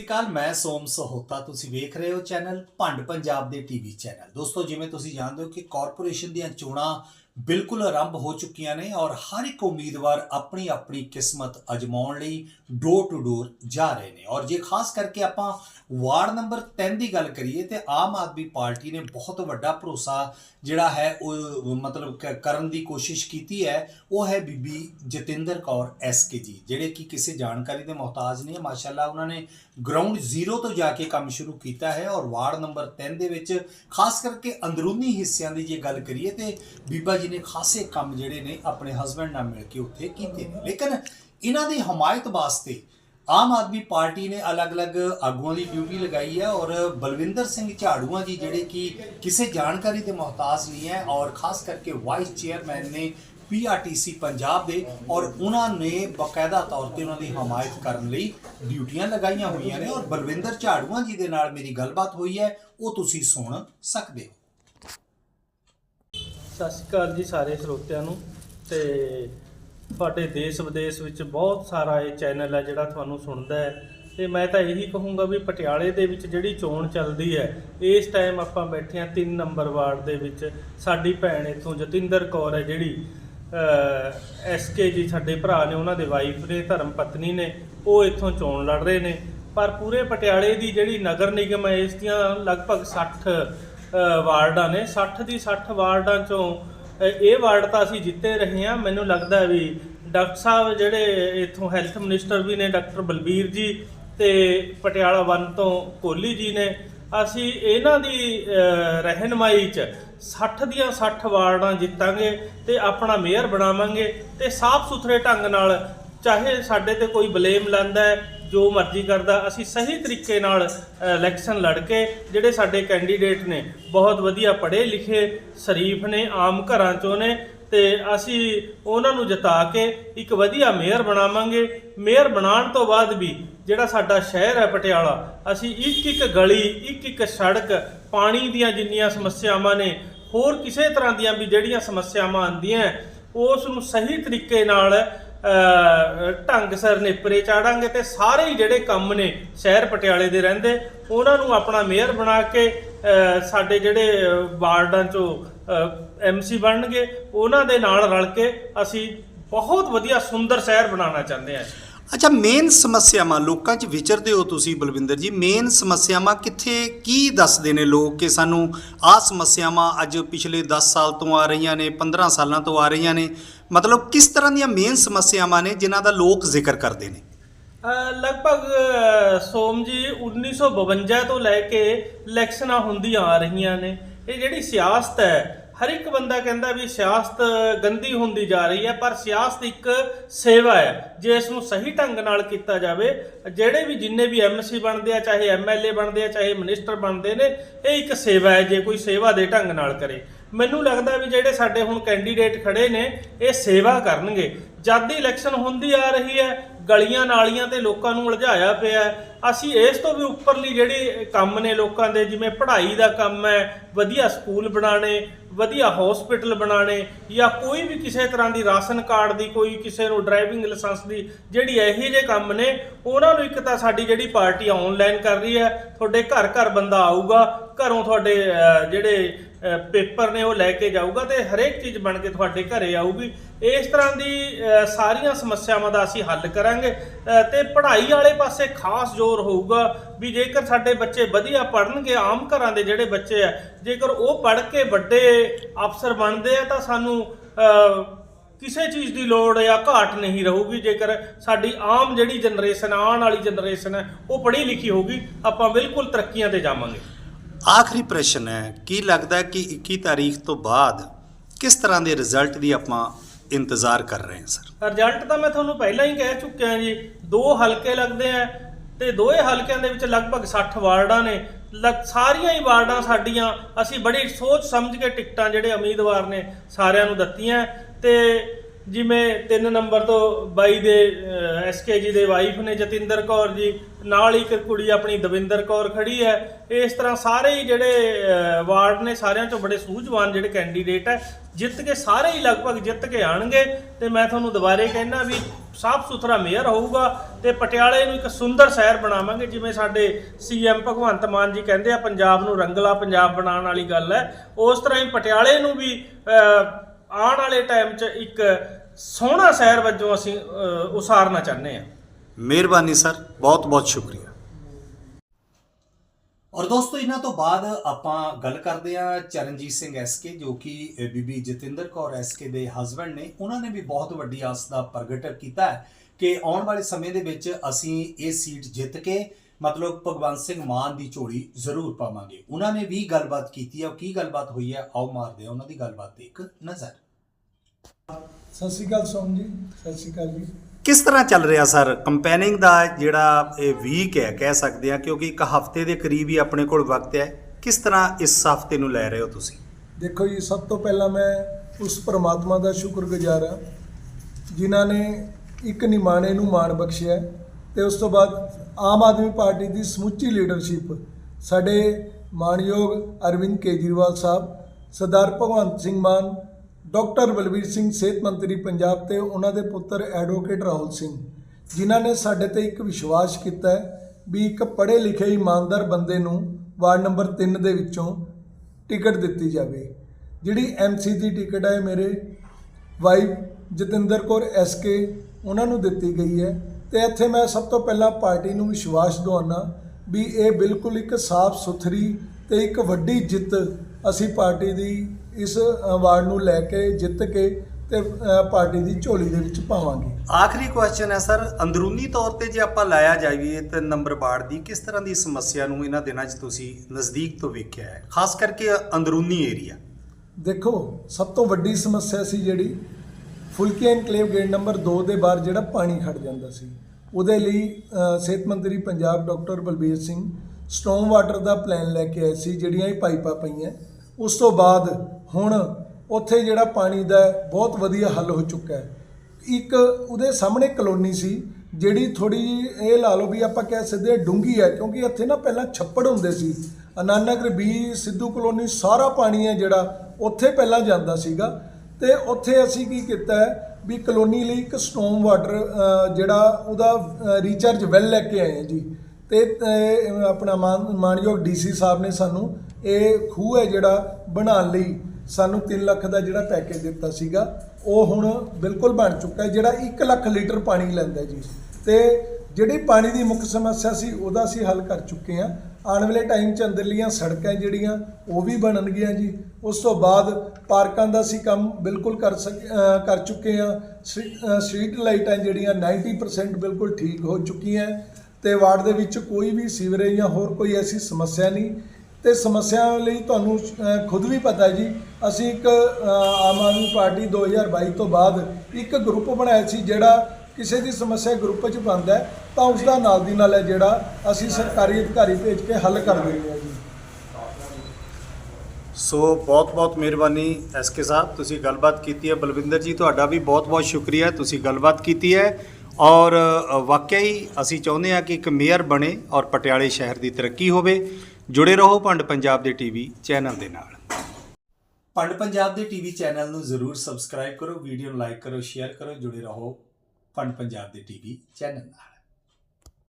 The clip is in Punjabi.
ਸਤਿ ਸ਼੍ਰੀ ਅਕਾਲ, ਮੈਂ ਸੋਮ ਸਹੋਤਾ, ਤੁਸੀਂ ਵੇਖ ਰਹੇ ਹੋ ਚੈਨਲ ਭੰਡ ਪੰਜਾਬ ਦੇ ਟੀਵੀ ਚੈਨਲ। ਦੋਸਤੋ, ਜਿਵੇਂ ਤੁਸੀਂ ਜਾਣਦੇ ਹੋ ਕਿ ਕਾਰਪੋਰੇਸ਼ਨ ਦੀਆਂ ਚੋਣਾਂ ਬਿਲਕੁਲ ਆਰੰਭ ਹੋ ਚੁੱਕੀਆਂ ਨੇ ਔਰ ਹਰ ਇੱਕ ਉਮੀਦਵਾਰ ਆਪਣੀ ਆਪਣੀ ਕਿਸਮਤ ਅਜਮਾਉਣ ਲਈ ਡੋਰ ਟੂ ਡੋਰ ਜਾ ਰਹੇ ਨੇ। ਔਰ ਜੇ ਖਾਸ ਕਰਕੇ ਆਪਾਂ ਵਾਰਡ ਨੰਬਰ 3 ਦੀ ਗੱਲ ਕਰੀਏ ਤੇ ਆਮ ਆਦਮੀ ਪਾਰਟੀ ਨੇ ਬਹੁਤ ਵੱਡਾ ਭਰੋਸਾ ਜਿਹੜਾ ਹੈ, ਉਹ ਮਤਲਬ ਕ- ਕਰਨ ਦੀ ਕੋਸ਼ਿਸ਼ ਕੀਤੀ ਹੈ, ਉਹ ਹੈ ਬੀਬੀ ਜਤਿੰਦਰ ਕੌਰ ਐਸਕੇ ਜੀ, ਜਿਹੜੇ ਕਿ ਕਿਸੇ ਜਾਣਕਾਰੀ ਦੇ ਮੁਹਤਾਜ ਨਹੀਂ ਹੈ। ਮਾਸ਼ਾਅੱਲਾ ਉਹਨਾਂ ਨੇ ਗਰਾਊਂਡ ਜ਼ੀਰੋ ਤੋਂ ਜਾ ਕੇ ਕੰਮ ਸ਼ੁਰੂ ਕੀਤਾ ਹੈ ਔਰ ਵਾਰਡ ਨੰਬਰ 3 ਦੇ ਵਿੱਚ ਖਾਸ ਕਰਕੇ ਅੰਦਰੂਨੀ ਹਿੱਸਿਆਂ ਦੀ ਜੇ ਗੱਲ ਕਰੀਏ ਤੇ ਬੀਬਾ ਜੀ ਨੇ ਖਾਸੇ ਕੰਮ ਜਿਹੜੇ ਨੇ ਆਪਣੇ ਹਸਬੰਡ ਨਾਲ ਮਿਲ ਕੇ ਉੱਥੇ ਕੀਤੇ ਨੇ। ਲੇਕਿਨ ਇਹਨਾਂ ਦੀ ਹਮਾਇਤ ਵਾਸਤੇ ਆਮ ਆਦਮੀ ਪਾਰਟੀ ਨੇ ਅਲੱਗ-ਅਲੱਗ ਆਗੂਆਂ ਦੀ ਡਿਊਟੀ ਲਗਾਈ ਹੈ ਔਰ ਬਲਵਿੰਦਰ ਸਿੰਘ ਝਾੜੂਆਂ ਜੀ ਜਿਹੜੇ ਕਿ ਕਿਸੇ ਜਾਣਕਾਰੀ ਦੇ ਮੁਹਤਾਜ ਨਹੀਂ ਹੈ ਔਰ ਖਾਸ ਕਰਕੇ ਵਾਈਸ ਚੇਅਰਮੈਨ ਨੇ ਪੀਆਰਟੀਸੀ ਪੰਜਾਬ ਦੇ ਔਰ ਉਹਨਾਂ ਨੇ ਬਕਾਇਦਾ ਤੌਰ ਤੇ ਉਹਨਾਂ ਦੀ ਹਮਾਇਤ ਕਰਨ ਲਈ ਡਿਊਟੀਆਂ ਲਗਾਈਆਂ ਹੋਈਆਂ ਨੇ ਔਰ ਬਲਵਿੰਦਰ ਝਾੜੂਆਂ ਜੀ ਦੇ ਨਾਲ ਮੇਰੀ ਗੱਲਬਾਤ ਹੋਈ ਹੈ, ਉਹ ਤੁਸੀਂ ਸੁਣ ਸਕਦੇ ਹੋ। ਸਤਿ ਸ਼੍ਰੀ ਅਕਾਲ ਜੀ ਸਾਰੇ ਸਰੋਤਿਆਂ ਨੂੰ ਤੇ ਤੁਹਾਡੇ ਦੇਸ਼ ਵਿਦੇਸ਼ ਵਿੱਚ ਬਹੁਤ ਸਾਰਾ ਇਹ ਚੈਨਲ ਹੈ ਜਿਹੜਾ ਤੁਹਾਨੂੰ ਸੁਣਦਾ ਹੈ। ਤੇ ਮੈਂ ਤਾਂ ਇਹੀ ਕਹੂੰਗਾ ਵੀ ਪਟਿਆਲੇ ਦੇ ਵਿੱਚ ਜਿਹੜੀ ਚੋਣ ਚੱਲਦੀ ਹੈ, ਇਸ ਟਾਈਮ ਆਪਾਂ ਬੈਠੇ ਹਾਂ 3 ਨੰਬਰ ਵਾਰਡ ਦੇ ਵਿੱਚ। ਸਾਡੀ ਭੈਣ ਇੱਥੋਂ ਜਤਿੰਦਰ ਕੌਰ ਹੈ ਜਿਹੜੀ ਐਸਕੇ ਜੀ ਸਾਡੇ ਭਰਾ ਨੇ, ਉਹਨਾਂ ਦੇ ਵਾਈਫ ਨੇ, ਧਰਮ ਪਤਨੀ ਨੇ, ਉਹ ਇੱਥੋਂ ਚੋਣ ਲੜ ਰਹੇ ਨੇ। ਪਰ ਪੂਰੇ ਪਟਿਆਲੇ ਦੀ ਜਿਹੜੀ ਨਗਰ ਨਿਗਮ ਹੈ, ਇਸ ਦੀਆਂ ਲਗਭਗ 60 ਵਾਰਡਾਂ ਨੇ 60 ਦੀ 60 ਵਾਰਡਾਂ ਚੋਂ ਇਹ ਵਾਰਡ ਤਾਂ ਅਸੀਂ ਜਿੱਤੇ ਰਹੇ ਹਾਂ। ਮੈਨੂੰ ਲੱਗਦਾ ਵੀ ਡਾਕਟਰ ਸਾਹਿਬ ਜਿਹੜੇ ਇਥੋਂ ਹੈਲਥ ਮਿਨਿਸਟਰ ਵੀ ਨੇ ਡਾਕਟਰ ਬਲਬੀਰ ਜੀ ਤੇ ਪਟਿਆਲਾ ਵਨ ਤੋਂ ਕੋਹਲੀ ਜੀ ਨੇ ਅਸੀਂ ਇਹਨਾਂ ਦੀ ਅ, ਰਹਿਨਮਾਈ 'ਚ 60 ਦੀਆਂ 60 ਵਾਰਡਾਂ ਜਿੱਤਾਂਗੇ ਤੇ ਆਪਣਾ ਮੇਅਰ ਬਣਾਵਾਂਗੇ ਤੇ ਸਾਫ਼ ਸੁਥਰੇ ਢੰਗ ਨਾਲ ਚਾਹੇ ਸਾਡੇ ਤੇ ਕੋਈ ਬਲੇਮ ਲਾਂਦਾ ਹੈ ਜੋ ਮਰਜ਼ੀ ਕਰਦਾ, ਅਸੀਂ ਸਹੀ ਤਰੀਕੇ ਨਾਲ ਇਲੈਕਸ਼ਨ ਲੜ ਕੇ ਜਿਹੜੇ ਸਾਡੇ ਕੈਂਡੀਡੇਟ ਨੇ, ਬਹੁਤ ਵਧੀਆ ਪੜ੍ਹੇ ਲਿਖੇ ਸ਼ਰੀਫ ਨੇ, ਆਮ ਘਰਾਂ ਚੋਂ ਨੇ, ਤੇ ਅਸੀਂ ਉਹਨਾਂ ਨੂੰ ਜਿਤਾ ਕੇ ਇੱਕ ਵਧੀਆ ਮੇਅਰ ਬਣਾਵਾਂਗੇ। ਮੇਅਰ ਬਣਾਉਣ ਤੋਂ ਬਾਅਦ ਵੀ ਜਿਹੜਾ ਸਾਡਾ ਸ਼ਹਿਰ ਹੈ ਪਟਿਆਲਾ, ਅਸੀਂ ਇੱਕ ਇੱਕ ਗਲੀ, ਇੱਕ ਇੱਕ ਸੜਕ, ਪਾਣੀ ਦੀਆਂ ਜਿੰਨੀਆਂ ਸਮੱਸਿਆਵਾਂ ਨੇ, ਹੋਰ ਕਿਸੇ ਤਰ੍ਹਾਂ ਦੀਆਂ ਵੀ ਜਿਹੜੀਆਂ ਸਮੱਸਿਆਵਾਂ ਆਉਂਦੀਆਂ, ਉਸ ਨੂੰ ਸਹੀ ਤਰੀਕੇ ਨਾਲ ਢੰਗ ਸਰ ਨੇਪਰੇ ਚਾੜਾਂਗੇ ਤੇ ਸਾਰੇ ਹੀ ਜਿਹੜੇ ਕੰਮ ਨੇ ਸ਼ਹਿਰ ਪਟਿਆਲੇ ਦੇ ਰਹਿੰਦੇ, ਉਹਨਾਂ ਨੂੰ ਆਪਣਾ ਮੇਅਰ ਬਣਾ ਕੇ ਸਾਡੇ ਜਿਹੜੇ ਵਾਰਡਾਂ ਚੋਂ ਐਮਸੀ ਬਣਨਗੇ, ਉਹਨਾਂ ਦੇ ਨਾਲ ਰਲ ਕੇ ਅਸੀਂ ਬਹੁਤ ਵਧੀਆ ਸੁੰਦਰ ਸ਼ਹਿਰ ਬਣਾਉਣਾ ਚਾਹੁੰਦੇ ਹਾਂ। ਅੱਛਾ ਮੇਨ ਸਮੱਸਿਆਵਾਂ, ਲੋਕਾਂ 'ਚ ਵਿਚਰਦੇ ਹੋ ਤੁਸੀਂ ਬਲਵਿੰਦਰ ਜੀ ਮੇਨ ਸਮੱਸਿਆਵਾਂ ਕਿੱਥੇ, ਕੀ ਦੱਸਦੇ ਨੇ ਲੋਕ ਕਿ ਸਾਨੂੰ ਆਹ ਸਮੱਸਿਆਵਾਂ ਅੱਜ ਪਿਛਲੇ 10 ਸਾਲ ਤੋਂ ਆ ਰਹੀਆਂ ਨੇ 15 ਸਾਲਾਂ ਤੋਂ ਆ ਰਹੀਆਂ ਨੇ ਮਤਲਬ ਕਿਸ ਤਰ੍ਹਾਂ ਦੀਆਂ ਮੇਨ ਸਮੱਸਿਆਵਾਂ ਨੇ ਜਿਨ੍ਹਾਂ ਦਾ ਲੋਕ ਜ਼ਿਕਰ ਕਰਦੇ ਨੇ? ਲਗਭਗ ਸੋਮ ਜੀ 1952 ਤੋਂ ਲੈ ਕੇ ਇਲੈਕਸ਼ਨਾਂ ਹੁੰਦੀਆਂ ਆ ਰਹੀਆਂ ਨੇ। ਇਹ ਜਿਹੜੀ ਸਿਆਸਤ ਹੈ, ਹਰ ਇੱਕ ਬੰਦਾ ਕਹਿੰਦਾ ਵੀ ਸਿਆਸਤ ਗੰਦੀ ਹੁੰਦੀ ਜਾ ਰਹੀ ਹੈ, ਪਰ ਸਿਆਸਤ ਇੱਕ ਸੇਵਾ ਹੈ, ਜੇ ਇਸ ਨੂੰ ਸਹੀ ਢੰਗ ਨਾਲ ਕੀਤਾ ਜਾਵੇ, ਜਿਹੜੇ ਵੀ ਜਿੰਨੇ ਵੀ ਐਮਸੀ ਬਣਦੇ ਆ, ਚਾਹੇ ਐਮਐਲਏ ਬਣਦੇ ਆ, ਚਾਹੇ ਮਿਨਿਸਟਰ ਬਣਦੇ ਨੇ, ਇਹ ਇੱਕ ਸੇਵਾ ਹੈ, ਜੇ ਕੋਈ ਸੇਵਾ ਦੇ ਢੰਗ ਨਾਲ ਕਰੇ। ਮੈਨੂੰ ਲੱਗਦਾ ਵੀ ਜਿਹੜੇ ਸਾਡੇ ਹੁਣ ਕੈਂਡੀਡੇਟ ਖੜੇ ਨੇ, ਇਹ ਸੇਵਾ ਕਰਨਗੇ। ਜਦ ਦੀ ਇਲੈਕਸ਼ਨ ਹੁੰਦੀ ਆ ਰਹੀ ਹੈ, ਗਲੀਆਂ ਨਾਲੀਆਂ ਤੇ ਲੋਕਾਂ ਨੂੰ ਉਲਝਾਇਆ ਪਿਆ ਅਸੀਂ ਇਸ ਤੋਂ ਵੀ ਉੱਪਰਲੀ ਜਿਹੜੇ ਕੰਮ ਨੇ ਲੋਕਾਂ ਦੇ, ਜਿਵੇਂ ਪੜ੍ਹਾਈ ਦਾ ਕੰਮ ਹੈ, ਵਧੀਆ ਸਕੂਲ ਬਣਾਣੇ ਵਧੀਆ ਹਸਪੀਟਲ ਬਣਾਣੇ ਜਾਂ ਕੋਈ ਵੀ ਕਿਸੇ ਤਰ੍ਹਾਂ ਦੀ ਰਾਸ਼ਨ ਕਾਰਡ ਦੀ ਕੋਈ ਕਿਸੇ ਨੂੰ ਡਰਾਈਵਿੰਗ ਲਾਇਸੈਂਸ ਦੀ ਜਿਹੜੀ ਇਹੋ ਜਿਹੇ ਕੰਮ ਨੇ ਉਹਨਾਂ ਨੂੰ ਇੱਕ ਤਾਂ ਸਾਡੀ ਜਿਹੜੀ ਪਾਰਟੀ ਆਨਲਾਈਨ ਕਰ ਰਹੀ ਹੈ ਤੁਹਾਡੇ ਘਰ ਘਰ ਬੰਦਾ ਆਊਗਾ ਘਰੋਂ ਤੁਹਾਡੇ ਜਿਹੜੇ ਪੇਪਰ ਨੇ ਉਹ ਲੈ ਕੇ ਜਾਊਗਾ ਤੇ ਹਰੇਕ ਚੀਜ਼ ਬਣ ਕੇ ਤੁਹਾਡੇ ਘਰੇ ਆਊਗੀ। ਇਸ ਤਰ੍ਹਾਂ ਦੀ ਸਾਰੀਆਂ ਸਮੱਸਿਆਵਾਂ ਦਾ ਅਸੀਂ ਹੱਲ ਕਰਾਂਗੇ। ਅਹ, ਤੇ ਪੜ੍ਹਾਈ ਵਾਲੇ ਪਾਸੇ ਖਾਸ ਜ਼ੋਰ ਹੋਊਗਾ ਵੀ ਜੇਕਰ ਸਾਡੇ ਬੱਚੇ ਵਧੀਆ ਪੜ੍ਹਨਗੇ ਆਮ ਘਰਾਂ ਦੇ ਜਿਹੜੇ ਬੱਚੇ ਆ ਜੇਕਰ ਉਹ ਪੜ੍ਹ ਕੇ ਵੱਡੇ ਅਫਸਰ ਬਣਦੇ ਆ ਤਾਂ ਸਾਨੂੰ ਕਿਸੇ ਚੀਜ਼ ਦੀ ਲੋੜ ਜਾਂ ਘਾਟ ਨਹੀਂ ਰਹੂਗੀ। ਜੇਕਰ ਸਾਡੀ ਆਮ ਜਿਹੜੀ ਜਨਰੇਸ਼ਨ ਆਉਣ ਵਾਲੀ ਜਨਰੇਸ਼ਨ ਹੈ ਉਹ ਪੜ੍ਹੀ ਲਿਖੀ ਹੋਊਗੀ ਆਪਾਂ ਬਿਲਕੁਲ ਤਰੱਕੀਆਂ ਤੇ ਜਾਵਾਂਗੇ। ਆਖਰੀ ਪ੍ਰਸ਼ਨ ਹੈ ਕੀ ਲੱਗਦਾ ਹੈ ਕਿ 21 ਤਾਰੀਖ ਤੋਂ ਬਾਅਦ ਕਿਸ ਤਰ੍ਹਾਂ ਦੇ ਰਿਜ਼ਲਟ ਦੀ ਆਪਾਂ ਇੰਤਜ਼ਾਰ ਕਰ ਰਹੇ ਹਾਂ ਸਰ? ਰਿਜ਼ਲਟ ਤਾਂ ਮੈਂ ਤੁਹਾਨੂੰ ਪਹਿਲਾਂ ਹੀ ਕਹਿ ਚੁੱਕਿਆ ਜੀ ਦੋ ਹਲਕੇ ਲੱਗਦੇ ਆ ਤੇ ਦੋਏ ਹਲਕਿਆਂ ਦੇ ਵਿੱਚ ਲਗਭਗ 60 ਵਾਰਡਾਂ ਨੇ। ਲਗ- ਸਾਰੀਆਂ ਹੀ ਵਾਰਡਾਂ ਸਾਡੀਆਂ ਅਸੀਂ ਬੜੀ ਸੋਚ ਸਮਝ ਕੇ ਟਿਕਟਾਂ ਜਿਹੜੇ ਉਮੀਦਵਾਰ ਨੇ ਸਾਰਿਆਂ ਨੂੰ ਦਿੱਤੀਆਂ। ਤੇ ਜਿਵੇਂ 3 ਨੰਬਰ ਤੋਂ ਬਾਈ ਦੇ ਐਸਕੇ ਜੀ ਦੇ ਵਾਈਫ ਨੇ ਜਤਿੰਦਰ ਕੌਰ ਜੀ ਨਾਲ ਹੀ ਇੱਕ ਕੁੜੀ ਆਪਣੀ ਦਵਿੰਦਰ ਕੌਰ ਖੜੀ ਹੈ। ਇਸ ਤਰ੍ਹਾਂ ਸਾਰੇ ਹੀ ਜਿਹੜੇ ਅਹ, ਵਾਰਡ ਨੇ ਸਾਰਿਆਂ ਚੋਂ ਬੜੇ ਸੂਝਵਾਨ ਜਿਹੜੇ ਕੈਂਡੀਡੇਟ ਹੈ ਜਿੱਤ ਕੇ ਸਾਰੇ ਹੀ ਲਗਭਗ ਜਿੱਤ ਕੇ ਆਣਗੇ। ਤੇ ਮੈਂ ਤੁਹਾਨੂੰ ਦੁਬਾਰੇ ਕਹਿਣਾ ਵੀ ਸਾਫ਼ ਸੁਥਰਾ ਮੇਅਰ ਹੋਊਗਾ ਤੇ ਪਟਿਆਲੇ ਨੂੰ ਇੱਕ ਸੁੰਦਰ ਸ਼ਹਿਰ ਬਣਾਵਾਂਗੇ, ਜਿਵੇਂ ਸਾਡੇ ਸੀਐਮ ਭਗਵੰਤ ਮਾਨ ਜੀ ਕਹਿੰਦੇ ਆ, ਪੰਜਾਬ ਨੂੰ ਰੰਗਲਾ ਪੰਜਾਬ ਬਣਾਉਣ ਵਾਲੀ ਗੱਲ ਹੈ। ਉਸ ਤਰ੍ਹਾਂ ਹੀ ਪਟਿਆਲੇ ਨੂੰ ਵੀ ਆਉਣ ਵਾਲੇ ਟਾਈਮ 'ਚ ਇੱਕ ਸੋਹਣਾ ਸ਼ਹਿਰ ਵਜੋਂ ਅਸੀਂ ਉਸਾਰਨਾ ਚਾਹੁੰਦੇ ਹਾਂ। ਮਿਹਰਬਾਨੀ ਸਰ ਬਹੁਤ ਬਹੁਤ ਸ਼ੁਕਰੀਆ। ਔਰ ਦੋਸਤੋ, ਇਹਨਾਂ ਤੋਂ ਬਾਅਦ ਆਪਾਂ ਗੱਲ ਕਰਦੇ ਹਾਂ ਚਰਨਜੀਤ ਸਿੰਘ ਐਸਕੇ ਜੋ ਕਿ ਬੀਬੀ ਜਤਿੰਦਰ ਕੌਰ ਐਸਕੇ ਦੇ ਹਸਬੰਡ ਨੇ। ਉਹਨਾਂ ਨੇ ਵੀ ਬਹੁਤ ਵੱਡੀ ਆਸ ਦਾ ਪ੍ਰਗਟ ਕੀਤਾ ਹੈ ਕਿ ਆਉਣ ਵਾਲੇ ਸਮੇਂ ਦੇ ਵਿੱਚ ਅਸੀਂ ਇਹ ਸੀਟ ਜਿੱਤ ਕੇ ਮਤਲਬ ਭਗਵੰਤ ਸਿੰਘ ਮਾਨ ਦੀ ਝੋਲੀ ਜ਼ਰੂਰ ਪਾਵਾਂਗੇ। ਉਹਨਾਂ ਨੇ ਵੀ ਗੱਲਬਾਤ ਕੀਤੀ ਹੈ। ਉਹ ਕੀ ਗੱਲਬਾਤ ਹੋਈ ਹੈ? ਆਓ ਮਾਰਦੇ ਆ ਉਹਨਾਂ ਦੀ ਗੱਲਬਾਤ ਤੇ ਇੱਕ ਨਜ਼ਰ। ਸਤਿ ਸ਼੍ਰੀ ਅਕਾਲ ਸੋਮ ਜੀ। ਸਤਿ ਸ਼੍ਰੀ ਅਕਾਲ ਜੀ। ਕਿਸ ਤਰ੍ਹਾਂ ਚੱਲ ਰਿਹਾ ਸਰ? ਕੰਪੈਨਿੰਗ ਦਾ ਜਿਹੜਾ ਇਹ ਵੀਕ ਹੈ, ਕਹਿ ਸਕਦੇ ਆ ਕਿਉਂਕਿ ਇੱਕ ਹਫ਼ਤੇ ਦੇ ਕਰੀਬ ਹੀ ਆਪਣੇ ਕੋਲ ਵਕਤ ਹੈ। ਕਿਸ ਤਰ੍ਹਾਂ ਇਸ ਹਫ਼ਤੇ ਨੂੰ ਲੈ ਰਹੇ ਹੋ ਤੁਸੀਂ? ਦੇਖੋ ਜੀ, ਸਭ ਤੋਂ ਪਹਿਲਾਂ ਮੈਂ ਉਸ ਪਰਮਾਤਮਾ ਦਾ ਸ਼ੁਕਰਗੁਜ਼ਾਰ ਹਾਂ, ਜਿਨ੍ਹਾਂ ਨੇ ਇੱਕ ਨਿਮਾਣੇ ਨੂੰ ਮਾਣ ਬਖਸ਼ਿਆ ਹੈ ਤੇ ਉਸ ਤੋਂ ਬਾਅਦ ਆਮ ਆਦਮੀ ਪਾਰਟੀ ਦੀ ਸਮੁੱਚੀ ਲੀਡਰਸ਼ਿਪ ਸਾਡੇ ਮਾਣਯੋਗ ਅਰਵਿੰਦ ਕੇਜਰੀਵਾਲ ਸਾਹਿਬ, ਸਰਦਾਰ ਭਗਵੰਤ ਸਿੰਘ ਮਾਨ ਡਾਕਟਰ ਬਲਬੀਰ ਸਿੰਘ, ਸਿਹਤ ਮੰਤਰੀ ਪੰਜਾਬ ਤੇ ਉਹਨਾਂ ਦੇ ਪੁੱਤਰ ਐਡਵੋਕੇਟ ਰਾਹੁਲ ਸਿੰਘ, ਜਿਨ੍ਹਾਂ ਨੇ ਸਾਡੇ ਤੇ ਇੱਕ ਵਿਸ਼ਵਾਸ ਕੀਤਾ ਹੈ ਵੀ ਇੱਕ ਪੜ੍ਹੇ ਲਿਖੇ ਇਮਾਨਦਾਰ ਬੰਦੇ ਨੂੰ ਵਾਰਡ ਨੰਬਰ 3 ਦੇ ਵਿੱਚੋਂ ਟਿਕਟ ਦਿੱਤੀ ਜਾਵੇ। ਜਿਹੜੀ ਐਮਸੀ ਦੀ ਟਿਕਟ ਹੈ ਮੇਰੇ ਵਾਈਫ ਜਤਿੰਦਰ ਕੌਰ ਐਸਕੇ ਉਹਨਾਂ ਨੂੰ ਦਿੱਤੀ ਗਈ ਹੈ ਤੇ ਇੱਥੇ ਮੈਂ ਸਭ ਤੋਂ ਪਹਿਲਾਂ ਪਾਰਟੀ ਨੂੰ ਵਿਸ਼ਵਾਸ ਦਿਵਾਉਣਾ ਵੀ ਇਹ ਬਿਲਕੁਲ ਇੱਕ ਸਾਫ਼ ਸੁਥਰੀ ਤੇ ਇੱਕ ਵੱਡੀ ਜਿੱਤ ਅਸੀਂ ਪਾਰਟੀ ਦੀ ਇਸ ਅ, ਵਾਰਡ ਨੂੰ ਲੈ ਕੇ ਜਿੱਤ ਕੇ ਤੇ ਪਾਰਟੀ ਦੀ ਝੋਲੀ ਦੇ ਵਿੱਚ ਪਾਵਾਂਗੇ। ਆਖਰੀ ਕੁਐਸਚਨ ਹੈ ਸਰ ਅੰਦਰੂਨੀ ਤੌਰ ਤੇ ਜੇ ਆਪਾਂ ਲਾਇਆ ਜਾਈਏ ਤੇ ਨੰਬਰ ਬਾੜ ਦੀ ਕਿਸ ਤਰ੍ਹਾਂ ਦੀ ਸਮੱਸਿਆ ਨੂੰ ਇਹਨਾਂ ਦਿਨਾਂ 'ਚ ਤੁਸੀਂ ਨਜ਼ਦੀਕ ਤੋਂ ਵੇਖਿਆ ਹੈ? ਖਾਸ ਕਰਕੇ ਅੰਦਰੂਨੀ ਏਰੀਆ। ਦੇਖੋ ਸਭ ਤੋਂ ਵੱਡੀ ਸਮੱਸਿਆ ਸੀ ਜਿਹੜੀ ਫੁਲਕੀ ਐਨਕਲੇਵ ਗੇਟ ਨੰਬਰ 2 ਦੇ ਬਾਹਰ ਜਿਹੜਾ ਪਾਣੀ ਖੜ ਜਾਂਦਾ ਸੀ। ਉਹਦੇ ਲਈ ਸਿਹਤ ਮੰਤਰੀ Punjab doctor Balbir Singh storm water ਦਾ ਪਲਾਨ ਲੈ ਕੇ ਆਏ ਸੀ, ਜਿਹੜੀਆਂ ਇਹ ਪਾਈਪਾਂ ਪਈਆਂ। ਉਸ ਤੋਂ ਬਾਅਦ ਹੁਣ ਉੱਥੇ ਜਿਹੜਾ ਪਾਣੀ ਦਾ ਬਹੁਤ ਵਧੀਆ ਹੱਲ ਹੋ ਚੁੱਕਾ ਹੈ। ਇੱਕ ਉਹਦੇ ਸਾਹਮਣੇ ਕਲੋਨੀ ਸੀ, ਜਿਹੜੀ ਥੋੜੀ ਇਹ ਲਾ ਲਓ ਵੀ ਆਪਾਂ ਕਹਿ ਸਕਦੇ ਹਾਂ ਡੂੰਗੀ ਹੈ, ਕਿਉਂਕਿ ਇੱਥੇ ਨਾ ਪਹਿਲਾਂ ਛੱਪੜ ਹੁੰਦੇ ਸੀ। ਅਨਾਨਗਰ ਵੀ ਸਿੱਧੂ ਕਲੋਨੀ, ਸਾਰਾ ਪਾਣੀ ਹੈ ਜਿਹੜਾ, ਉੱਥੇ ਪਹਿਲਾਂ ਜਾਂਦਾ ਸੀਗਾ। ਤੇ ਉੱਥੇ ਅਸੀਂ ਕੀ ਕੀਤਾ ਵੀ ਕਲੋਨੀ ਲਈ ਇੱਕ ਸਟੋਮ ਵਾਟਰ ਜਿਹੜਾ ਉਹਦਾ ਰੀਚਾਰਜ ਵੈਲ ਲੈ ਕੇ ਆਏ ਜੀ। ਤੇ ਆਪਣਾ ਮਾਨ- ਮਾਨਯੋਗ ਡੀਸੀ ਸਾਹਿਬ ਨੇ ਸਾਨੂੰ ਇਹ ਖੂਹ ਹੈ ਜਿਹੜਾ ਬਣਾਉਣ ਲਈ ਸਾਨੂੰ 3 ਲੱਖ ਦਾ ਜਿਹੜਾ ਪੈਕੇਜ ਦਿੱਤਾ ਸੀਗਾ, ਉਹ ਹੁਣ ਬਿਲਕੁਲ ਬਣ ਚੁੱਕਾ ਹੈ, ਜਿਹੜਾ 1 ਲੱਖ ਲੀਟਰ ਪਾਣੀ ਲੈਂਦਾ ਜੀ। ਤੇ ਜਿਹੜੀ ਪਾਣੀ ਦੀ ਮੁੱਖ ਸਮੱਸਿਆ ਸੀ, ਉਹਦਾ ਅਸੀਂ ਹੱਲ ਕਰ ਚੁੱਕੇ ਹਾਂ। ਆਉਣ ਵਾਲੇ ਟਾਈਮ 'ਚ ਅੰਦਰਲੀਆਂ ਸੜਕਾਂ ਜਿਹੜੀਆਂ, ਉਹ ਵੀ ਬਣਨਗੀਆਂ ਜੀ। ਉਸ ਤੋਂ ਬਾਅਦ ਪਾਰਕਾਂ ਦਾ ਅਸੀਂ ਕੰਮ ਬਿਲਕੁਲ ਕਰ ਸਕ ਕਰ ਚੁੱਕੇ ਹਾਂ। ਸਟਰੀਟ ਲਾਈਟਾਂ ਜਿਹੜੀਆਂ 90% ਬਿਲਕੁਲ ਠੀਕ ਹੋ ਚੁੱਕੀਆਂ। ਤੇ ਵਾਰਡ ਦੇ ਵਿੱਚ ਕੋਈ ਵੀ ਸੀਵਰੇਜ ਜਾਂ ਹੋਰ ਕੋਈ ਐਸੀ ਸਮੱਸਿਆ ਨਹੀਂ। ਤੇ ਸਮੱਸਿਆ ਲਈ ਤੁਹਾਨੂੰ ਖੁਦ ਵੀ ਪਤਾ ਜੀ, ਅਸੀਂ ਇੱਕ ਆਮ ਆਦਮੀ ਪਾਰਟੀ 2022 ਤੋਂ ਬਾਅਦ ਇੱਕ ਗਰੁੱਪ ਬਣਾਇਆ ਸੀ ਜਿਹੜਾ ਕਿਸੇ ਦੀ ਸਮੱਸਿਆ ਗਰੁੱਪ 'ਚ ਬਣਦਾ ਤਾਂ ਉਸ ਦਾ ਨਾਲ ਦੀ ਨਾਲ ਹੈ ਜਿਹੜਾ ਅਸੀਂ ਸਰਕਾਰੀ ਅਧਿਕਾਰੀ ਭੇਜ ਕੇ ਹੱਲ ਕਰ ਦਿੰਦੇ ਹਾਂ ਜੀ। ਸੋ ਬਹੁਤ-ਬਹੁਤ ਮਿਹਰਬਾਨੀ ਐਸਕੇ ਸਾਹਿਬ, ਤੁਸੀਂ ਗੱਲਬਾਤ ਕੀਤੀ ਹੈ। ਬਲਵਿੰਦਰ ਜੀ, ਤੁਹਾਡਾ ਵੀ ਬਹੁਤ-ਬਹੁਤ ਸ਼ੁਕਰੀਆ। ਤੁਸੀਂ ਗੱਲਬਾਤ ਕੀਤੀ ਹੈ। ਔਰ ਅ, ਵਾਕਿਆ ਹੀ ਅਸੀਂ ਚਾਹੁੰਦੇ ਹਾਂ ਕਿ ਇੱਕ ਮੇਅਰ ਬਣੇ ਔਰ ਪਟਿਆਲੇ ਸ਼ਹਿਰ ਦੀ ਤਰੱਕੀ ਹੋਵੇ। ਜੁੜੇ ਰਹੋ ਪੰਡ ਪੰਜਾਬ ਦੇ ਟੀਵੀ ਚੈਨਲ ਦੇ ਨਾਲ। ਪੰਡ ਪੰਜਾਬ ਦੇ ਟੀਵੀ ਚੈਨਲ ਨੂੰ ਜ਼ਰੂਰ ਸਬਸਕ੍ਰਾਈਬ ਕਰੋ ਵੀਡੀਓ ਨੂੰ ਲਾਈਕ ਕਰੋ ਸ਼ੇਅਰ ਕਰੋ ਜੁੜੇ ਰਹੋ ਪੰਡ ਪੰਜਾਬ ਦੇ ਟੀਵੀ ਚੈਨਲ ਨਾਲ।